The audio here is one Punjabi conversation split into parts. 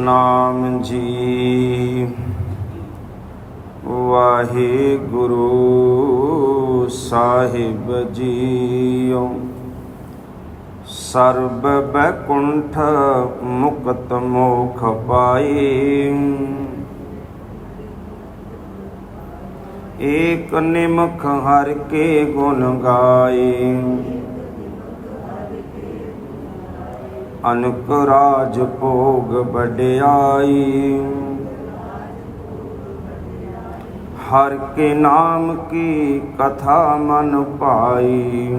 ਸਤਨਾਮ ਜੀ। ਵਾਹਿਗੁਰੂ ਸਾਹਿਬ ਜੀਓ। ਸਰਬ ਬੈਕੁੰਠ ਮੁਕਤ ਮੋਖ ਪਾਈ। ਏਕ ਨਿਮਖ ਹਰ ਕੇ ਗੁਣ ਗਾਏ ਅਨਕ ਰਾਜ ਭੋਗ ਵਡਿਆਈ। ਹਰ ਕੇ ਨਾਮ ਕੀ ਕਥਾ ਮਨ ਪਾਈ।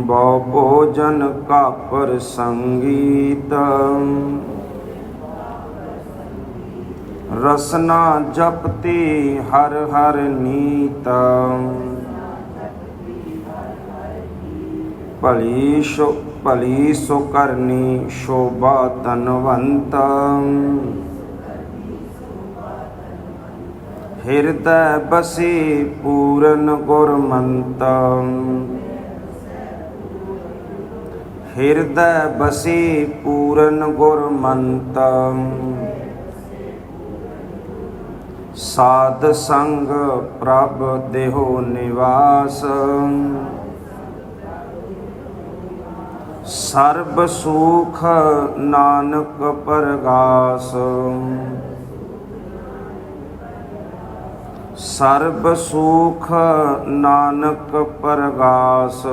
ਬਉ ਭੋਜਨ ਕਾ ਸੰਗੀਤ। ਰਸਨਾ ਜਪਤੀ ਹਰ ਹਰ ਨੀਤ। ਭਲੀ ਸ਼ੋ ਭਲੀ ਸੋ ਕਰਨੀ ਸ਼ੋਭਾ ਤਨਵੰਤ ਹਿਰਦੈ ਬਸੀ ਪੂਰਨ ਗੁਰਮੰਤ। ਹਿਰਦੈ ਬਸੀ ਪੂਰਨ ਗੁਰਮੰਤ। ਸਾਧ ਸੰਗ ਪ੍ਰਭ ਦੇਹੋ ਨਿਵਾਸ। ਸਰਬ ਸੁਖ ਨਾਨਕ ਪਰਗਾਸ। ਸਰਬ ਸੁਖ ਨਾਨਕ ਪਰਗਾਸ।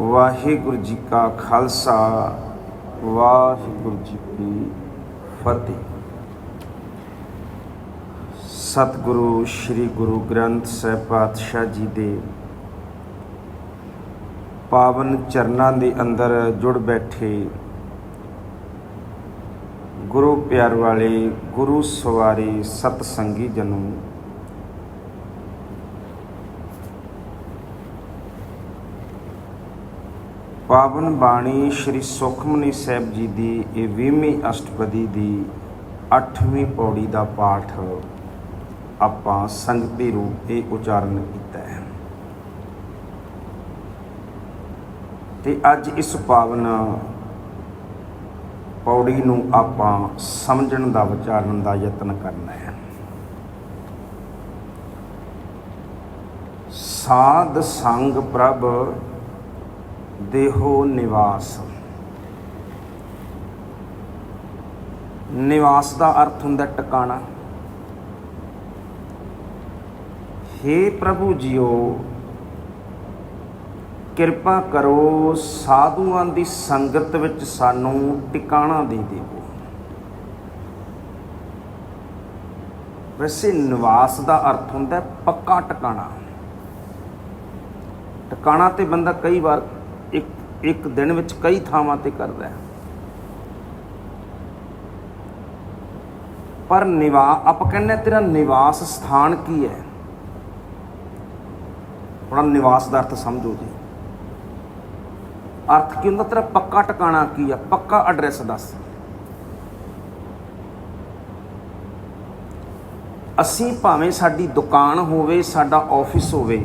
ਵਾਹਿਗੁਰੂ ਜੀ ਕਾ ਖਾਲਸਾ, ਵਾਹਿਗੁਰੂ ਜੀ ਕੀ ਫਤਿਹ। ਸਤਿਗੁਰੂ, ਸ੍ਰੀ ਗੁਰੂ ਗ੍ਰੰਥ ਸਾਹਿਬ ਪਾਤਸ਼ਾਹ ਜੀ ਦੇ ਪਾਵਨ ਚਰਨਾਂ ਦੇ ਅੰਦਰ ਜੁੜ ਬੈਠੇ। ਗੁਰੂ ਪਿਆਰ ਵਾਲੇ, ਗੁਰੂ ਸਵਾਰੀ ਸਤ ਸੰਗੀ ਜਨੋ। ਪਾਵਨ ਬਾਣੀ ਸ੍ਰੀ ਸੁਖਮਨੀ ਸਾਹਿਬ ਜੀ ਦੀ ਇਹ 20ਵੀਂ ਅਸ਼ਟਪਦੀ ਦੀ 8ਵੀਂ ਪੌੜੀ ਦਾ ਪਾਠ ਆਪਾਂ ਸੰਗਤੀ ਰੂਪ ਇਹ ਉਚਾਰਨ ਕੀਤਾ ਹੈ ਤੇ ਅੱਜ ਇਸ ਪਾਵਨ ਪੌੜੀ ਨੂੰ ਆਪਾਂ ਸਮਝਣ ਦਾ, ਵਿਚਾਰਨ ਦਾ ਯਤਨ ਕਰਨਾ ਹੈ। ਸਾਧ ਸੰਗ ਪ੍ਰਭ ਦੇਹੋ ਨਿਵਾਸ। ਨਿਵਾਸ ਦਾ ਅਰਥ ਹੁੰਦਾ ਟਿਕਾਣਾ। हे ਪ੍ਰਭੂ ਜੀਓ ਕਿਰਪਾ ਕਰੋ ਸਾਧੂਆਂ ਦੀ ਸੰਗਤ ਵਿੱਚ ਸਾਨੂੰ ਟਿਕਾਣਾ ਦੇ ਦਿਓ ਵੈਸੇ ਨਿਵਾਸ ਦਾ ਅਰਥ ਹੁੰਦਾ ਪੱਕਾ ਟਿਕਾਣਾ। ਟਿਕਾਣਾ ਤੇ ਬੰਦਾ ਕਈ ਵਾਰ ਇੱਕ ਇੱਕ ਦਿਨ ਵਿੱਚ ਕਈ ਥਾਵਾਂ ਤੇ ਕਰਦਾ ਹੈ। ਪਰ ਨਿਵਾ, ਆਪਾਂ ਕਹਿੰਦੇ ਤੇਰਾ ਨਿਵਾਸ ਸਥਾਨ ਕੀ ਹੈ? ਆਪਣਾ ਨਿਵਾਸ ਦਾ ਅਰਥ ਸਮਝੋ ਜੀ। ਅਰਥ ਕੀ ਹੁੰਦਾ? ਤੇਰਾ ਪੱਕਾ ਟਿਕਾਣਾ ਕੀ ਆ? ਪੱਕਾ ਐਡਰੈਸ ਦੱਸ। ਅਸੀਂ ਭਾਵੇਂ ਸਾਡੀ ਦੁਕਾਨ ਹੋਵੇ, ਸਾਡਾ ਆਫਿਸ ਹੋਵੇ,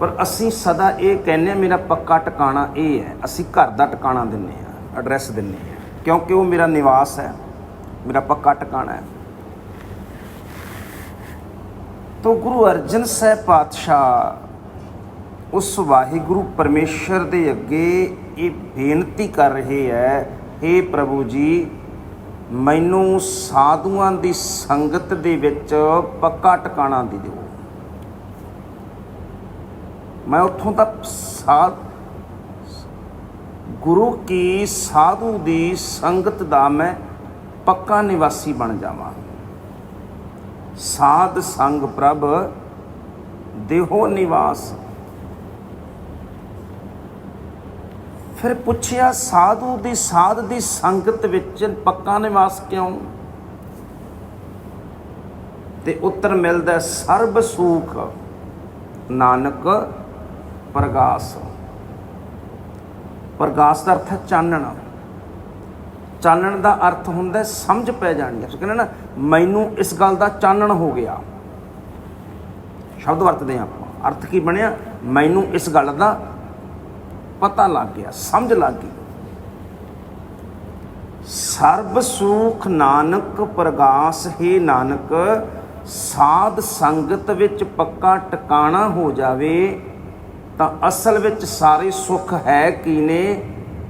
ਪਰ ਅਸੀਂ ਸਦਾ ਇਹ ਕਹਿੰਦੇ ਹਾਂ, ਮੇਰਾ ਪੱਕਾ ਟਿਕਾਣਾ ਇਹ ਹੈ। ਅਸੀਂ ਘਰ ਦਾ ਟਿਕਾਣਾ ਦਿੰਨੇ ਆ ਐਡਰੈਸ ਦਿੰਨੇ ਆ ਕਿਉਂਕਿ ਉਹ ਮੇਰਾ ਨਿਵਾਸ ਹੈ, ਮੇਰਾ ਪੱਕਾ ਟਿਕਾਣਾ ਹੈ। ਤੋ ਗੁਰੂ ਅਰਜਨ ਸਾਹਿਬ ਪਾਤਸ਼ਾਹ ਉਸ ਵਾਹਿਗੁਰੂ ਪਰਮੇਸ਼ਰ ਦੇ ਅੱਗੇ ਇਹ ਬੇਨਤੀ ਕਰ ਰਹੇ ਹੈ हे ਪ੍ਰਭੂ ਜੀ, ਮੈਨੂੰ ਸਾਧੂਆਂ ਦੀ ਸੰਗਤ ਦੇ ਵਿੱਚ ਪੱਕਾ ਟਿਕਾਣਾ ਦੇ ਦਿਓ। ਮੈਂ ਉੱਥੋਂ ਦਾ ਸਾਧ, ਗੁਰੂ ਕੀ ਸਾਧੂ ਦੀ ਸੰਗਤ ਦਾ ਮੈਂ ਪੱਕਾ ਨਿਵਾਸੀ ਬਣ ਜਾਵਾਂ। ਸਾਧ ਸੰਗ ਪ੍ਰਭ, ਦੇਹੋ ਨਿਵਾਸ। ਫਿਰ ਪੁੱਛਿਆ, ਸਾਧੂ ਦੀ ਸਾਧ ਦੀ ਸੰਗਤ ਵਿੱਚ ਪੱਕਾ ਨਿਵਾਸ ਕਿਉਂ? ਤੇ ਉੱਤਰ ਮਿਲਦਾ, ਸਰਬ ਸੁਖ ਨਾਨਕ ਪ੍ਰਗਾਸ। ਪ੍ਰਗਾਸ ਦਾ ਅਰਥ ਹੈ ਚਾਨਣ। ਚਾਨਣ ਦਾ ਅਰਥ ਹੁੰਦਾ ਸਮਝ ਪੈ ਜਾਣੀ ਹੈ। ਕਹਿੰਦੇ ਨਾ, ਮੈਨੂੰ ਇਸ ਗੱਲ ਦਾ ਚਾਨਣ ਹੋ ਗਿਆ। ਸ਼ਬਦ ਵਰਤਦੇ ਹਾਂ ਆਪਾਂ। ਅਰਥ ਕੀ ਬਣਿਆ? ਮੈਨੂੰ ਇਸ ਗੱਲ ਦਾ ਪਤਾ ਲੱਗ ਗਿਆ, ਸਮਝ ਲੱਗ ਗਈ। ਸਰਬ ਸੁਖ ਨਾਨਕ ਪ੍ਰਗਾਸ ਹੈ ਨਾਨਕ, ਸਾਧ ਸੰਗਤ ਵਿੱਚ ਪੱਕਾ ਟਿਕਾਣਾ ਹੋ ਜਾਵੇ, ਤਾਂ ਅਸਲ ਵਿੱਚ ਸਾਰੇ ਸੁੱਖ ਹੈ ਕੀ ਨੇ?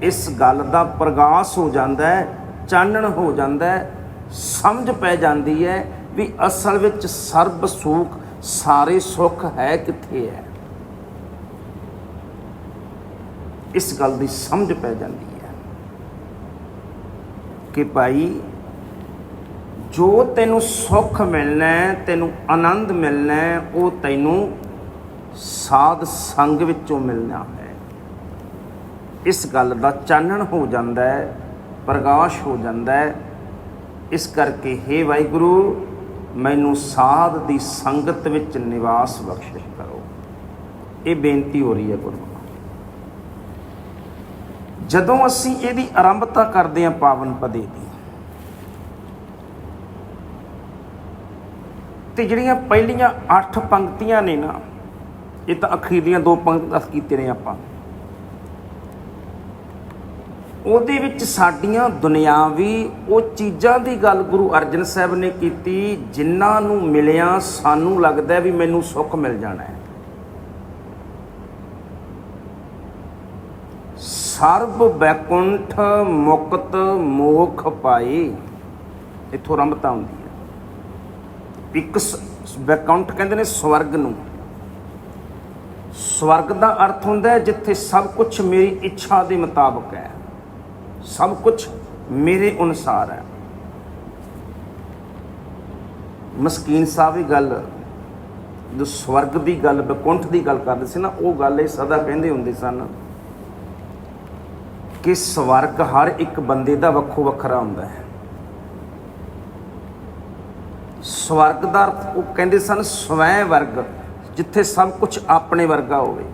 ਇਸ ਗੱਲ ਦਾ ਪ੍ਰਗਾਸ ਹੋ ਜਾਂਦਾ ਹੈ, ਚਾਨਣ ਹੋ ਜਾਂਦਾ ਹੈ, ਸਮਝ ਪੈ ਜਾਂਦੀ ਹੈ ਵੀ ਅਸਲ ਵਿੱਚ ਸਰਬ ਸੁਖ, ਸਾਰੇ ਸੁੱਖ ਹੈ ਕਿੱਥੇ ਹੈ। ਇਸ ਗੱਲ ਦੀ ਸਮਝ ਪੈ ਜਾਂਦੀ ਹੈ ਕਿ ਭਾਈ, ਜੋ ਤੈਨੂੰ ਸੁੱਖ ਮਿਲਣਾ ਤੈਨੂੰ ਆਨੰਦ ਮਿਲਣਾ ਉਹ ਤੈਨੂੰ ਸਾਧ ਸੰਗ ਵਿੱਚੋਂ ਮਿਲਣਾ ਹੈ। ਇਸ ਗੱਲ ਦਾ ਚਾਨਣ ਹੋ ਜਾਂਦਾ ਹੈ ਪ੍ਰਕਾਸ਼ ਹੋ ਜਾਂਦਾ ਹੈ। ਇਸ ਕਰਕੇ हे ਵਾਹਿਗੁਰੂ, ਮੈਨੂੰ ਸਾਧ ਦੀ ਸੰਗਤ ਵਿੱਚ ਨਿਵਾਸ ਬਖਸ਼ਿਸ਼ ਕਰੋ। ਇਹ ਬੇਨਤੀ ਹੋ ਰਹੀ ਹੈ ਗੁਰੂ ਜਦੋਂ ਅਸੀਂ ਇਹਦੀ ਆਰੰਭਤਾ ਕਰਦੇ ਹਾਂ, ਪਾਵਨ ਪਦੇ ਦੀ। ਤੇ ਜਿਹੜੀਆਂ ਪਹਿਲੀਆਂ 8 ਪੰਕਤੀਆਂ ਨੇ ਨਾ, ਇਹ ਤਾਂ ਅਖੀਰਲੀਆਂ ਦੋ ਪੰਕਤੀ ਦੱਸ ਕੀਤੇ ਨੇ ਆਪਾਂ। ਉਹਦੇ ਵਿੱਚ ਸਾਡੀਆਂ ਦੁਨਿਆਵੀ ਉਹ ਚੀਜ਼ਾਂ ਦੀ ਗੱਲ ਗੁਰੂ ਅਰਜਨ ਸਾਹਿਬ ਨੇ ਕੀਤੀ, ਜਿਨ੍ਹਾਂ ਨੂੰ ਮਿਲਿਆ ਸਾਨੂੰ ਲੱਗਦਾ ਵੀ ਮੈਨੂੰ ਸੁੱਖ ਮਿਲ ਜਾਣਾ ਹੈ। ਸਰਬ ਬੈਕੁੰਠ ਮੁਕਤ ਮੋਖ ਪਾਈ ਇਥੋਂ ਆਰੰਭਤਾ ਹੁੰਦੀ ਹੈ। ਇੱਕ ਸ- ਬੈਕੁੰਠ ਕਹਿੰਦੇ ਨੇ ਸਵਰਗ ਨੂੰ। ਸਵਰਗ ਦਾ ਅਰਥ ਹੁੰਦਾ ਹੈ ਜਿੱਥੇ ਸਭ ਕੁਝ ਮੇਰੀ ਇੱਛਾ ਦੇ ਮੁਤਾਬਕ ਹੈ। ਸਭ ਕੁਝ ਮੇਰੇ ਅਨੁਸਾਰ ਹੈ। ਮਸਕੀਨ ਸਾਹਿਬ ਦੀ ਗੱਲ, ਜੋ ਸਵਰਗ ਦੀ ਗੱਲ ਬੈਕੁੰਠ ਦੀ ਗੱਲ ਕਰਦੇ ਸੀ ਨਾ, ਉਹ ਗੱਲ ਇਹ ਸਦਾ ਕਹਿੰਦੇ ਹੁੰਦੇ ਸਨ ਕਿ ਸਵਰਗ ਹਰ ਇੱਕ ਬੰਦੇ ਦਾ ਵੱਖੋ ਵੱਖਰਾ ਹੁੰਦਾ ਹੈ। ਸਵਰਗ ਦਾ ਅਰਥ ਉਹ ਕਹਿੰਦੇ ਸਨ, ਸਵੈ ਵਰਗ, ਜਿੱਥੇ ਸਭ ਕੁਝ ਆਪਣੇ ਵਰਗਾ ਹੋਵੇ।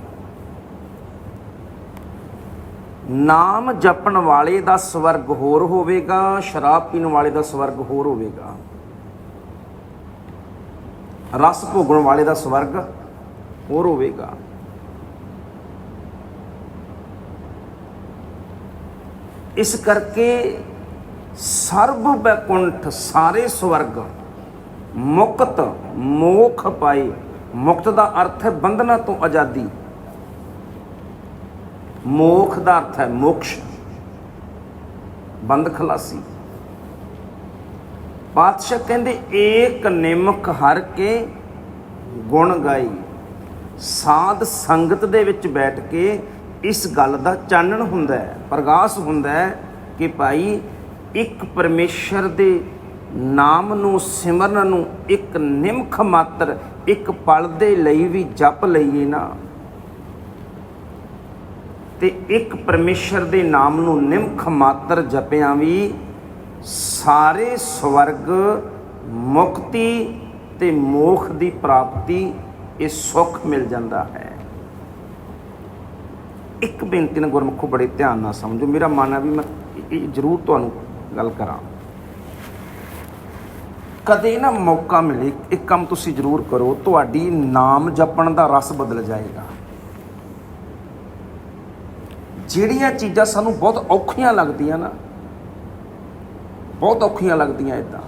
ਨਾਮ ਜਪਣ ਵਾਲੇ ਦਾ ਸਵਰਗ ਹੋਰ ਹੋਵੇਗਾ, ਸ਼ਰਾਬ ਪੀਣ ਵਾਲੇ ਦਾ ਸਵਰਗ ਹੋਰ ਹੋਵੇਗਾ। ਰਸ ਭੋਗਣ ਵਾਲੇ ਦਾ ਸਵਰਗ ਹੋਰ ਹੋਵੇਗਾ। ਇਸ ਕਰਕੇ ਸਰਬ ਬੈਕੁੰਠ ਸਾਰੇ ਸਵਰਗ ਮੁਕਤ ਮੋਖ ਪਾਏ। ਮੁਕਤ ਦਾ ਅਰਥ ਹੈ ਬੰਧਨਾਂ ਤੋਂ ਆਜ਼ਾਦੀ। ਮੋਖ ਦਾ ਅਰਥ ਹੈ ਮੋਕਸ਼। ਬੰਦ ਖਲਾਸੀ। ਪਾਤਸ਼ਾਹ ਕਹਿੰਦੇ, ਏਕ ਨਿਮਕ ਹਰ ਕੇ ਗੁਣ ਗਾਈ। ਸਾਧ ਸੰਗਤ ਦੇ ਵਿੱਚ ਬੈਠ ਕੇ ਇਸ ਗੱਲ ਦਾ ਚਾਨਣ ਹੁੰਦਾ ਹੈ, ਪ੍ਰਗਾਸ ਹੁੰਦਾ ਹੈ ਕਿ ਭਾਈ ਇੱਕ ਪਰਮੇਸ਼ਰ ਦੇ ਨਾਮ ਨੂੰ, ਸਿਮਰਨ ਨੂੰ ਇੱਕ ਨਿਮਖ ਮਾਤਰ, ਇੱਕ ਪਲ ਦੇ ਲਈ ਵੀ ਜਪ ਲਈਏ ਨਾ। ਤੇ ਇੱਕ ਪਰਮੇਸ਼ਰ ਦੇ ਨਾਮ ਨੂੰ ਨਿਮਖ ਮਾਤਰ ਜਪਿਆਂ ਵੀ ਸਾਰੇ ਸਵਰਗ ਮੁਕਤੀ ਤੇ ਮੋਖ ਦੀ ਪ੍ਰਾਪਤੀ, ਇਹ ਸੁੱਖ ਮਿਲ ਜਾਂਦਾ ਹੈ। ਇੱਕ ਬੇਨਤੀ ਨਾਲ ਗੁਰਮੁਖੋ ਬੜੇ ਧਿਆਨ ਨਾਲ ਸਮਝੋ। ਮੇਰਾ ਮਨ ਹੈ ਵੀ ਮੈਂ ਇਹ- ਇਹ ਜ਼ਰੂਰ ਤੁਹਾਨੂੰ ਗੱਲ ਕਰਾਂ। ਕਦੇ ਨਾ ਮੌਕਾ ਮਿਲੇ, ਇੱਕ ਕੰਮ ਤੁਸੀਂ ਜ਼ਰੂਰ ਕਰੋ, ਤੁਹਾਡੀ ਨਾਮ ਜਪਣ ਦਾ ਰਸ ਬਦਲ ਜਾਏਗਾ। ਜਿਹੜੀਆਂ ਚੀਜ਼ਾਂ ਸਾਨੂੰ ਬਹੁਤ ਔਖੀਆਂ ਲੱਗਦੀਆਂ ਨਾ, ਬਹੁਤ ਔਖੀਆਂ ਲੱਗਦੀਆਂ ਇਦਾਂ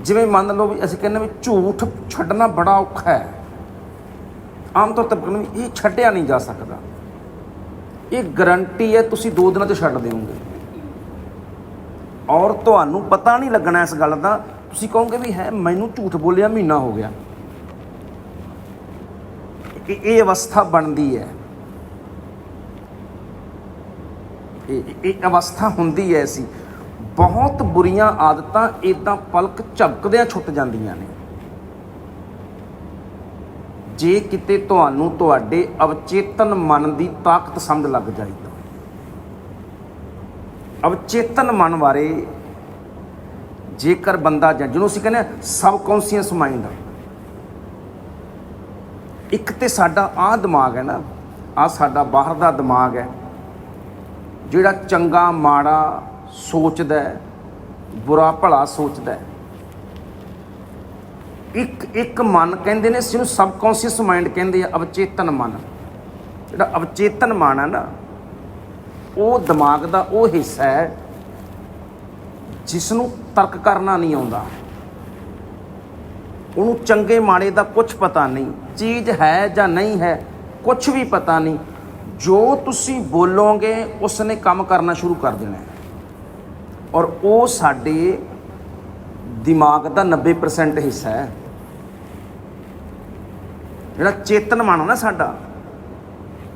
ਜਿਵੇਂ ਮੰਨ ਲਓ ਵੀ ਅਸੀਂ ਕਹਿੰਦੇ ਵੀ ਝੂਠ ਛੱਡਣਾ ਬੜਾ ਔਖਾ ਹੈ। ਆਮ ਤੌਰ ਤੇ ਕਹਿੰਦੇ ਇਹ ਛੱਡਿਆ ਨਹੀਂ ਜਾ ਸਕਦਾ। ਇਹ ਗਰੰਟੀ ਹੈ, ਤੁਸੀਂ ਦੋ ਦਿਨਾਂ 'ਚ ਛੱਡ ਦਿਓਗੇ। ਔਰ ਤੁਹਾਨੂੰ ਪਤਾ ਨਹੀਂ ਲੱਗਣਾ ਇਸ ਗੱਲ ਦਾ। ਤੁਸੀਂ ਕਹੋਗੇ ਵੀ ਹੈ, ਮੈਨੂੰ ਝੂਠ ਬੋਲਿਆ, ਮਹੀਨਾ ਹੋ ਗਿਆ। ਇਹ ਇਹ ਅਵਸਥਾ ਬਣਦੀ ਹੈ। ਇਹ ਅਵਸਥਾ ਹੁੰਦੀ ਹੈ ਸੀ ਬਹੁਤ ਬੁਰੀਆਂ ਆਦਤਾਂ ਇਦਾਂ ਪਲਕ ਝਪਕਦਿਆਂ ਛੁੱਟ ਜਾਂਦੀਆਂ ਨੇ। ਜੇ ਕਿਤੇ ਤੁਹਾਨੂੰ ਤੁਹਾਡੇ ਅਵਚੇਤਨ ਮਨ ਦੀ ਤਾਕਤ ਸਮਝ ਲੱਗ ਜਾਈ ਤਾਂ। ਅਵਚੇਤਨ ਮਨ ਬਾਰੇ ਜੇਕਰ ਬੰਦਾ ਜਾਂ ਜਿਹਨੂੰ ਅਸੀਂ ਕਹਿੰਦੇ ਸਬਕੌਂਸ਼ੀਅਸ ਮਾਈਂਡ ਇੱਕ ਤੇ ਸਾਡਾ ਆਹ ਦਿਮਾਗ ਹੈ ਨਾ ਆ ਸਾਡਾ ਬਾਹਰ ਦਾ ਦਿਮਾਗ ਹੈ, ਜਿਹੜਾ ਚੰਗਾ, ਮਾੜਾ ਸੋਚਦਾ ਬੁਰਾ ਭਲਾ ਸੋਚਦਾ ਹੈ। ਇੱਕ ਇੱਕ ਮਨ ਕਹਿੰਦੇ ਨੇ ਜਿਹਨੂੰ ਸਬਕੌਂਸ਼ੀਅਸ ਮਾਈਂਡ ਕਹਿੰਦੇ ਆ, ਅਵਚੇਤਨ ਮਨ। ਜਿਹੜਾ ਅਵਚੇਤਨ ਮਨ ਹੈ ਨਾ, ਉਹ ਦਿਮਾਗ ਦਾ ਉਹ ਹਿੱਸਾ ਹੈ ਜਿਸ ਨੂੰ ਤਰਕ ਕਰਨਾ ਨਹੀਂ ਆਉਂਦਾ। ਉਹਨੂੰ ਚੰਗੇ ਮਾੜੇ ਦਾ ਕੁਝ ਪਤਾ ਨਹੀਂ, ਚੀਜ਼ ਹੈ ਜਾਂ ਨਹੀਂ ਹੈ ਕੁਝ ਵੀ ਪਤਾ ਨਹੀਂ। ਜੋ ਤੁਸੀਂ ਬੋਲੋਗੇ, ਉਸਨੇ ਕੰਮ ਕਰਨਾ ਸ਼ੁਰੂ ਕਰ ਦੇਣਾ ਔਰ ਉਹ ਸਾਡੇ ਦਿਮਾਗ ਦਾ 90% ਹਿੱਸਾ ਹੈ। ਜਿਹੜਾ ਚੇਤਨ ਮਨ ਨਾ ਸਾਡਾ,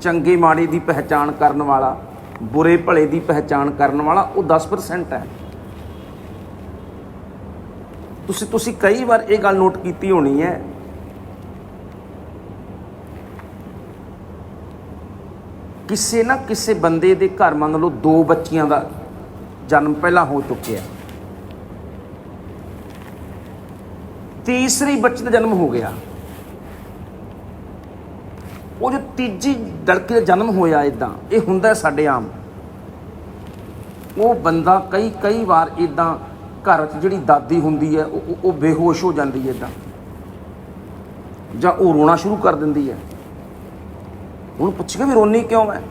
ਚੰਗੇ ਮਾੜੇ ਦੀ ਪਹਿਚਾਣ ਕਰਨ ਵਾਲਾ, ਬੁਰੇ ਭਲੇ ਦੀ ਪਹਿਚਾਣ ਕਰਨ ਵਾਲਾ, ਉਹ 10% ਹੈ। ਤੁਸੀਂ ਤੁਸੀਂ ਕਈ ਵਾਰ ਇਹ ਗੱਲ ਨੋਟ ਕੀਤੀ ਹੋਣੀ ਹੈ। ਕਿਸੇ ਨਾ ਕਿਸੇ ਬੰਦੇ ਦੇ ਘਰ ਮੰਨ ਲਓ ਦੋ ਬੱਚੀਆਂ ਦਾ ਜਨਮ ਪਹਿਲਾਂ ਹੋ ਚੁੱਕਿਆ। ਤੀਸਰੀ ਬੱਚੀ ਦਾ ਜਨਮ ਹੋ ਗਿਆ। ਉਹ ਜੋ ਤੀਜੀ ਲੜਕੀ ਦਾ ਜਨਮ ਹੋਇਆ ਇਦਾਂ ਇਹ ਹੁੰਦਾ ਸਾਡੇ ਆਮ। ਉਹ ਬੰਦਾ ਕਈ ਕਈ ਵਾਰ ਇਦਾਂ ਘਰ 'ਚ ਜਿਹੜੀ ਦਾਦੀ ਹੁੰਦੀ ਹੈ, ਉਹ, ਉਹ- ਬੇਹੋਸ਼ ਹੋ ਜਾਂਦੀ ਹੈ ਇਦਾਂ ਜਾਂ ਉਹ ਰੋਣਾ ਸ਼ੁਰੂ ਕਰ ਦਿੰਦੀ ਹੈ। ਉਹਨੂੰ ਪੁੱਛਿਆ ਵੀ ਰੋਣੀ ਕਿਉਂ ਹੈ?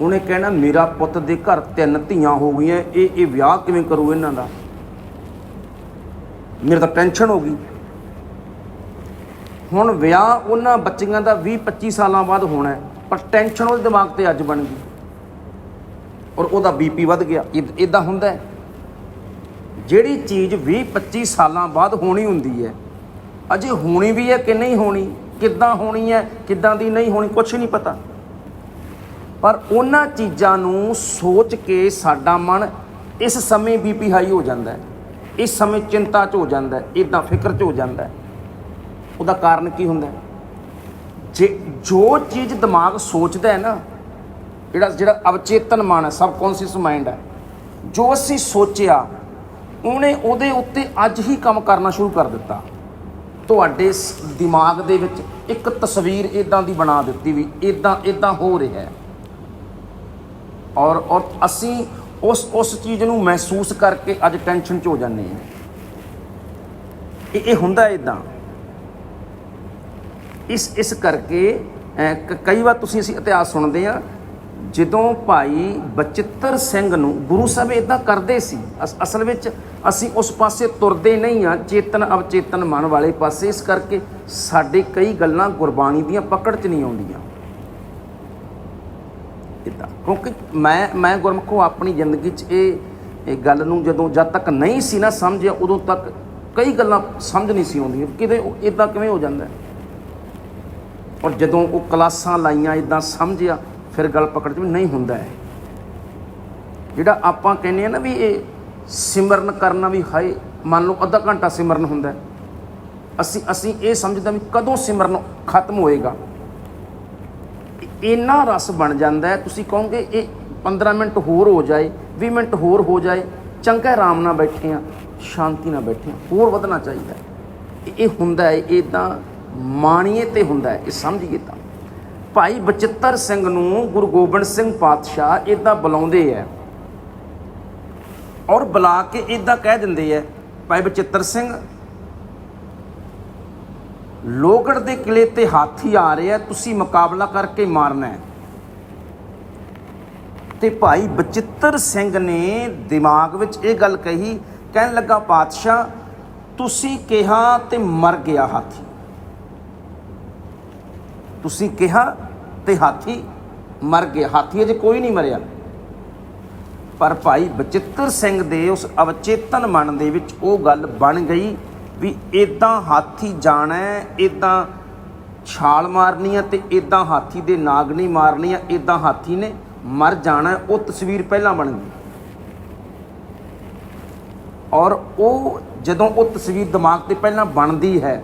ਉਹਨੇ ਕਹਿਣਾ, ਮੇਰਾ ਪੁੱਤ ਦੇ ਘਰ ਤਿੰਨ ਧੀਆਂ ਹੋ ਗਈਆਂ, ਇਹ ਇਹ ਵਿਆਹ ਕਿਵੇਂ ਕਰੂ ਇਹਨਾਂ ਦਾ? ਮੇਰੇ ਤਾਂ ਟੈਨਸ਼ਨ ਹੋ ਗਈ। ਹੁਣ ਵਿਆਹ ਉਹਨਾਂ ਬੱਚੀਆਂ ਦਾ 20 25 ਸਾਲਾਂ ਬਾਅਦ ਹੋਣਾ ਹੈ, ਪਰ ਟੈਨਸ਼ਨ ਉਹਦੇ ਦਿਮਾਗ ਤੇ ਅੱਜ ਬਣ ਗਈ। ਔਰ ਉਹਦਾ ਬੀਪੀ ਵੱਧ ਗਿਆ। ਇਦਾਂ ਹੁੰਦਾ ਹੈ। ਜਿਹੜੀ ਚੀਜ਼ 20 25 ਸਾਲਾਂ ਬਾਅਦ ਹੋਣੀ ਹੁੰਦੀ ਹੈ ਅਜੇ ਹੋਣੀ ਵੀ ਹੈ ਕਿ ਨਹੀਂ ਹੋਣੀ ਕਿੱਦਾਂ ਹੋਣੀ ਹੈ ਕਿੱਦਾਂ ਦੀ ਨਹੀਂ ਹੋਣੀ ਕੁਝ ਨਹੀਂ ਪਤਾ। ਪਰ ਉਹਨਾਂ ਚੀਜ਼ਾਂ ਨੂੰ ਸੋਚ ਕੇ ਸਾਡਾ ਮਨ ਇਸ ਸਮੇਂ ਬੀਪੀ ਹਾਈ ਹੋ ਜਾਂਦਾ ਹੈ। ਇਸ ਸਮੇਂ ਚਿੰਤਾ 'ਚ ਹੋ ਜਾਂਦਾ ਹੈ ਇਦਾਂ ਫਿਕਰ 'ਚ ਹੋ ਜਾਂਦਾ ਉਹਦਾ ਕਾਰਨ ਕੀ ਹੁੰਦਾ ਜੇ ਜੋ ਚੀਜ਼ ਦਿਮਾਗ ਸੋਚਦਾ ਹੈ ਨਾ, ਜਿਹੜਾ ਜਿਹੜਾ ਅਵਚੇਤਨ ਮਨ ਹੈ, ਸਬਕੌਂਸ਼ੀਅਸ ਮਾਈਂਡ ਹੈ, ਜੋ ਅਸੀਂ ਸੋਚਿਆ, ਉਹਨੇ ਉਹਦੇ ਉੱਤੇ ਅੱਜ ਹੀ ਕੰਮ ਕਰਨਾ ਸ਼ੁਰੂ ਕਰ ਦਿੱਤਾ। ਤੁਹਾਡੇ ਦਿਮਾਗ ਦੇ ਵਿੱਚ ਇੱਕ ਤਸਵੀਰ ਇਦਾਂ ਦੀ ਬਣਾ ਦਿੱਤੀ ਵੀ ਇਦਾਂ ਇਦਾਂ ਹੋ ਰਿਹਾ ਹੈ। ਔਰ ਔਰ ਅਸੀਂ ਉਸ ਉਸ ਚੀਜ਼ ਨੂੰ ਮਹਿਸੂਸ ਕਰਕੇ ਅੱਜ ਟੈਨਸ਼ਨ 'ਚ ਹੋ ਜਾਂਦੇ ਹਾਂ। ਇਹ ਇਹ ਹੁੰਦਾ ਇਦਾਂ ਇਸ ਇਸ ਕਰਕੇ ਕਈ ਵਾਰ ਤੁਸੀਂ ਅਸੀਂ ਇਤਿਹਾਸ ਸੁਣਦੇ ਆ ਜਦੋਂ ਭਾਈ ਬਚਿੱਤਰ ਸਿੰਘ ਨੂੰ ਗੁਰੂ ਸਾਹਿਬ ਇਦਾਂ ਕਰਦੇ ਸੀ, ਅਸ- ਅਸਲ ਵਿੱਚ ਅਸੀਂ ਉਸ ਪਾਸੇ ਤੁਰਦੇ ਨਹੀਂ ਆ ਚੇਤਨ ਅਵਚੇਤਨ ਮਨ ਵਾਲੇ ਪਾਸੇ, ਇਸ ਕਰਕੇ ਸਾਡੇ ਕਈ ਗੱਲਾਂ ਗੁਰਬਾਣੀ ਦੀਆਂ ਪਕੜ 'ਚ ਨਹੀਂ ਆਉਂਦੀਆਂ। ਇਦਾਂ ਕਿਉਂਕਿ ਮੈਂ ਮੈਂ ਗੁਰਮਖੋ ਆਪਣੀ ਜ਼ਿੰਦਗੀ 'ਚ ਇਹ ਇਹ ਗੱਲ ਨੂੰ ਜਦੋਂ ਜਦ ਤੱਕ ਨਹੀਂ ਸੀ ਨਾ ਸਮਝਿਆ ਉਦੋਂ ਤੱਕ ਕਈ ਗੱਲਾਂ ਸਮਝ ਨਹੀਂ ਸੀ ਆਉਂਦੀਆਂ। ਕਿਤੇ ਇਦਾਂ ਕਿਵੇਂ ਹੋ ਜਾਂਦਾ ਔਰ ਜਦੋਂ ਉਹ ਕਲਾਸਾਂ ਲਾਈਆਂ ਇਦਾਂ ਸਮਝਿਆ, ਫਿਰ ਗੱਲ ਪਕੜ ਚ ਵੀ ਨਹੀਂ ਹੁੰਦਾ ਹੈ। ਜਿਹੜਾ ਆਪਾਂ ਕਹਿੰਦੇ ਆ ਨਾ ਵੀ ਇਹ ਸਿਮਰਨ ਕਰਨਾ ਵੀ ਹਾਏ, ਮੰਨ ਲਓ ਅੱਧਾ ਘੰਟਾ ਸਿਮਰਨ ਹੁੰਦਾ ਅਸੀਂ ਅਸੀਂ ਇਹ ਸਮਝਦਾ ਵੀ ਕਦੋਂ ਸਿਮਰਨ ਖਤਮ ਹੋਏਗਾ। ਇੰਨਾ ਰਸ ਬਣ ਜਾਂਦਾ ਹੈ, ਤੁਸੀਂ ਕਹੋਗੇ ਇਹ 15 ਮਿੰਟ ਹੋਰ ਹੋ ਜਾਏ 20 ਮਿੰਟ ਹੋਰ ਹੋ ਜਾਏ, ਚੰਗਾ ਆਰਾਮ ਨਾਲ ਬੈਠੇ ਆ ਸ਼ਾਂਤੀ ਨਾਲ ਬੈਠੇ ਆ ਹੋਰ ਵਧਣਾ ਚਾਹੀਦਾ ਹੈ। ਇਹ- ਹੁੰਦਾ ਹੈ, ਇਹ ਇਦਾਂ ਮਾਣੀਏ ਤੇ ਹੁੰਦਾ ਹੈ, ਇਹ ਸਮਝੀਏ ਤਾਂ ਭਾਈ ਬਚਿੱਤਰ ਸਿੰਘ ਨੂੰ ਗੁਰੂ ਗੋਬਿੰਦ ਸਿੰਘ ਪਾਤਸ਼ਾਹ ਇਦਾਂ ਬੁਲਾਉਂਦੇ ਆ ਔਰ ਬੁਲਾ ਕੇ ਇਦਾਂ ਕਹਿ ਦਿੰਦੇ ਆ, ਭਾਈ ਬਚਿੱਤਰ ਸਿੰਘ ਲੋਗੜ ਦੇ ਕਿਲੇ ਤੇ ਹਾਥੀ ਆ ਰਹੇ ਆ, ਤੁਸੀਂ ਮੁਕਾਬਲਾ ਕਰਕੇ ਮਾਰਨਾ ਹੈ। ਤੇ ਭਾਈ ਬਚਿੱਤਰ ਸਿੰਘ ਨੇ ਦਿਮਾਗ ਵਿੱਚ ਇਹ ਗੱਲ ਕਹੀ, ਕਹਿਣ ਲੱਗਾ, ਪਾਤਸ਼ਾਹ, ਤੁਸੀਂ ਕਿਹਾ ਤੇ ਮਰ ਗਿਆ ਹਾਥੀ। ਤੁਸੀਂ ਕਿਹਾ ਤੇ ਹਾਥੀ ਮਰ ਗਿਆ। ਹਾਥੀ ਅਜੇ ਕੋਈ ਨਹੀਂ ਮਰਿਆ। ਪਰ ਭਾਈ ਬਚਿੱਤਰ ਸਿੰਘ ਦੇ ਉਸ ਅਵਚੇਤਨ ਮਨ ਦੇ ਵਿੱਚ ਉਹ ਗੱਲ ਬਣ ਗਈ ਵੀ ਇਦਾਂ ਹਾਥੀ ਜਾਣਾ ਹੈ ਇਦਾਂ ਛਾਲ ਮਾਰਨੀ ਹੈ ਤੇ ਇਦਾਂ ਹਾਥੀ ਦੇ ਨਾਗ ਮਾਰਨੀ ਆ ਇਦਾਂ ਹਾਥੀ ਨੇ ਮਰ ਜਾਣਾ ਉਹ ਤਸਵੀਰ ਪਹਿਲਾਂ ਬਣ ਗਈ। ਔਰ ਉਹ ਜਦੋਂ ਉਹ ਤਸਵੀਰ ਦਿਮਾਗ ਤੇ ਪਹਿਲਾਂ ਬਣਦੀ ਹੈ,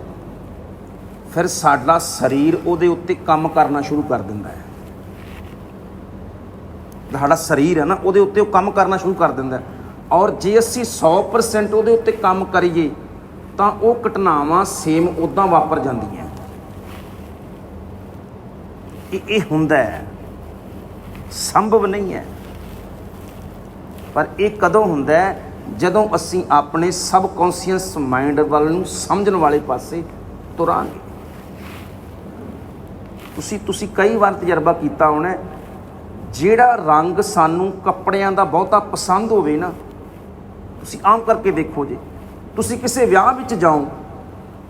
ਫਿਰ ਸਾਡਾ ਸਰੀਰ ਉਹਦੇ ਉੱਤੇ ਕੰਮ ਕਰਨਾ ਸ਼ੁਰੂ ਕਰ ਦਿੰਦਾ ਹੈ। ਸਾਡਾ ਸਰੀਰ ਹੈ ਨਾ, ਉਹਦੇ ਉੱਤੇ ਉਹ ਕੰਮ ਕਰਨਾ ਸ਼ੁਰੂ ਕਰ ਦਿੰਦਾ ਔਰ ਜੇ ਅਸੀਂ 100% ਉਹਦੇ ਉੱਤੇ ਕੰਮ ਕਰੀਏ ਤਾਂ ਉਹ ਘਟਨਾਵਾਂ ਸੇਮ ਉਦਾਂ ਵਾਪਰ ਜਾਂਦੀਆਂ। ਇਹ ਇਹ ਹੁੰਦਾ ਹੈ, ਸੰਭਵ ਨਹੀਂ ਹੈ। ਪਰ ਇਹ ਕਦੋਂ ਹੁੰਦਾ ਹੈ? ਜਦੋਂ ਅਸੀਂ ਆਪਣੇ ਸਬਕੌਂਸ਼ੀਅਸ ਮਾਈਂਡ ਵੱਲ ਨੂੰ ਸਮਝਣ ਵਾਲੇ ਪਾਸੇ ਤੁਰਾਂਗੇ। ਤੁਸੀਂ ਤੁਸੀਂ ਕਈ ਵਾਰ ਤਜਰਬਾ ਕੀਤਾ ਹੋਣਾ ਜਿਹੜਾ ਰੰਗ ਸਾਨੂੰ ਕੱਪੜਿਆਂ ਦਾ ਬਹੁਤਾ ਪਸੰਦ ਹੋਵੇ ਨਾ, ਤੁਸੀਂ ਆਮ ਕਰਕੇ ਦੇਖੋ ਜੇ। ਤੁਸੀਂ ਕਿਸੇ ਵਿਆਹ ਵਿੱਚ ਜਾਓ,